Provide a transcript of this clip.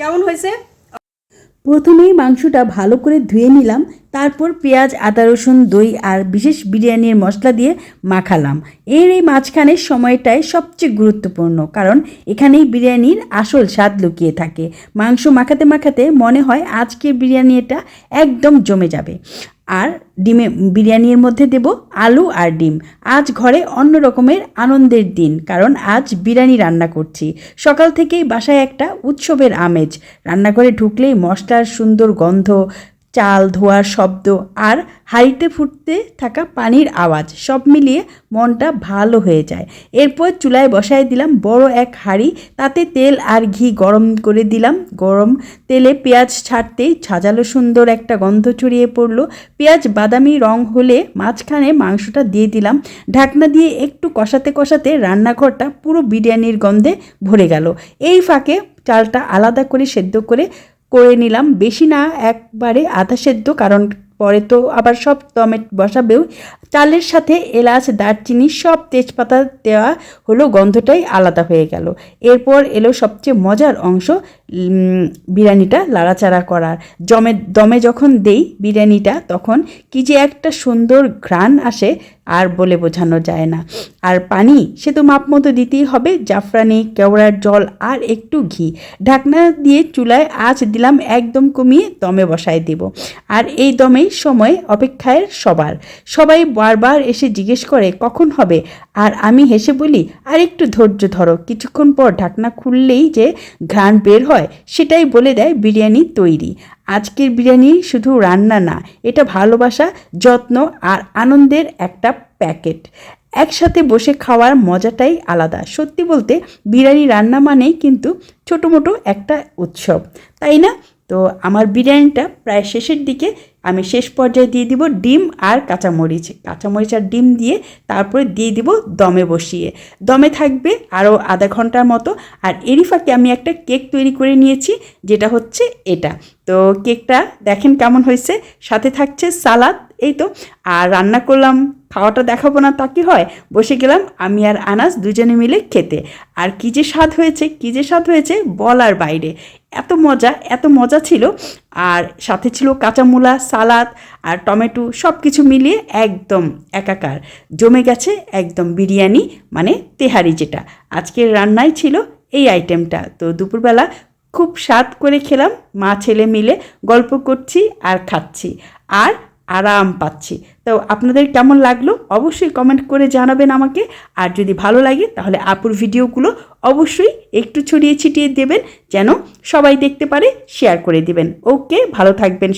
কেমন হয়েছে? প্রথমেই মাংসটা ভালো করে ধুয়ে নিলাম, তারপর পেঁয়াজ, আদা, রসুন, দই আর বিশেষ বিরিয়ানির মশলা দিয়ে মাখালাম। এর এই মাঝখানের সময়টাই সবচেয়ে গুরুত্বপূর্ণ, কারণ এখানেই বিরিয়ানির আসল স্বাদ লুকিয়ে থাকে। মাংস মাখাতে মাখাতে মনে হয় আজকের বিরিয়ানি এটা একদম জমে যাবে। আর ডিমে, বিরিয়ানির মধ্যে দেব আলু আর ডিম। আজ ঘরে অন্য রকমের আনন্দের দিন, কারণ আজ বিরিয়ানি রান্না করছি। সকাল থেকেই বাসায় একটা উৎসবের আমেজ। রান্নাঘরে ঢুকলেই মশলার সুন্দর গন্ধ চাল ধোয়ার শব্দ আর হাঁড়িতে ফুটতে থাকা পানির আওয়াজ, সব মিলিয়ে মনটা ভালো হয়ে যায়। এরপর চুলায় বসায় দিলাম বড় এক হাঁড়ি, তাতে তেল আর ঘি গরম করে দিলাম। গরম তেলে পেঁয়াজ ছাড়তেই সাজালো সুন্দর একটা গন্ধ ছড়িয়ে পড়ল। পেঁয়াজ বাদামি রং হলে মাঝখানে মাংসটা দিয়ে দিলাম। ঢাকনা দিয়ে একটু কষাতে কষাতে রান্নাঘরটা পুরো বিরিয়ানির গন্ধে ভরে গেল। এই ফাঁকে চালটা আলাদা করে সেদ্ধ করে করে নিলাম। বেশি না একবারে আধা সেদ্ধ কারণ পরে তো আবার সব টমেট বসাবেও চালের সাথে এলাচ, দারচিনি, সব তেজপাতা দেওয়া হলো, গন্ধটাই আলাদা হয়ে গেল। এরপর এলো সবচেয়ে মজার অংশ বিরিয়ানিটা লাড়াচাড়া করার। জমে, দমে যখন দেই বিরিয়ানিটা, তখন কি যে একটা সুন্দর ঘ্রাণ আসে আর বলে বোঝানো যায় না। আর পানি, সে তো মাপ মতো দিতেই হবে, জাফরানি, কেওড়ার জল আর একটু ঘি। ঢাকনা দিয়ে চুলায় আঁচ দিলাম, একদম কমিয়ে দমে বসায় দেব। আর এই দমেই সময় অপেক্ষায় সবার। সবাই বারবার এসে জিজ্ঞেস করে, কখন হবে? আর আমি হেসে বলি আর একটু ধৈর্য ধরো। কিছুক্ষণ পর ঢাকনা খুললেই যে ঘ্রাণ বের হয়, সেটাই বলে দেয় বিরিয়ানি তৈরি। আজকের বিরিয়ানি শুধু রান্না না, এটা ভালোবাসা, যত্ন আর আনন্দের একটা প্যাকেট। একসাথে বসে খাওয়ার মজাটাই আলাদা। সত্যি বলতে, বিরিয়ানি রান্না মানেই কিন্তু ছোটো মোটো একটা উৎসব। তাই না? তো আমার বিরিয়ানিটা প্রায় শেষের দিকে আমি শেষ পর্যায়ে দিয়ে দিব ডিম আর কাঁচামরিচ। কাঁচামরিচ আর ডিম দিয়ে তারপরে দিয়ে দিব দমে বসিয়ে। দমে থাকবে আরও আধা ঘণ্টার মতো। আর এরই ফাঁকে আমি একটা কেক তৈরি করে নিয়েছি, যেটা হচ্ছে এটা। তো কেকটা দেখেন কেমন হয়েছে। সাথে থাকছে সালাদ এই তো, আর রান্না করলাম, খাওয়াটা দেখাবো না তা কি হয়? বসে গেলাম, আমি আর আনাস দুজনে মিলে খেতে। আর কী যে স্বাদ হয়েছে, কী যে স্বাদ হয়েছে বলার বাইরে। এত মজা এত মজা ছিল। আর সাথে ছিল কাঁচামূলা, সালাদ আর টমেটো সব কিছু মিলিয়ে একদম একাকার। জমে গেছে একদম বিরিয়ানি মানে তেহারি যেটা। আজকের রান্নাই ছিল এই আইটেমটা তো দুপুরবেলা খুব স্বাদ করে খেলাম, মা ছেলে মিলে গল্প করছি আর খাচ্ছি। আর আরাম পাচ্ছি। তো আপনাদের কেমন লাগল? অবশ্যই কমেন্ট করে জানাবেন আমাকে। আর যদি ভালো লাগে, তাহলে আপুর ভিডিওগুলো অবশ্যই একটু ছড়িয়ে ছিটিয়ে দেবেন, যেন সবাই দেখতে পারে শেয়ার করে দিবেন। ওকে ভালো থাকবেন।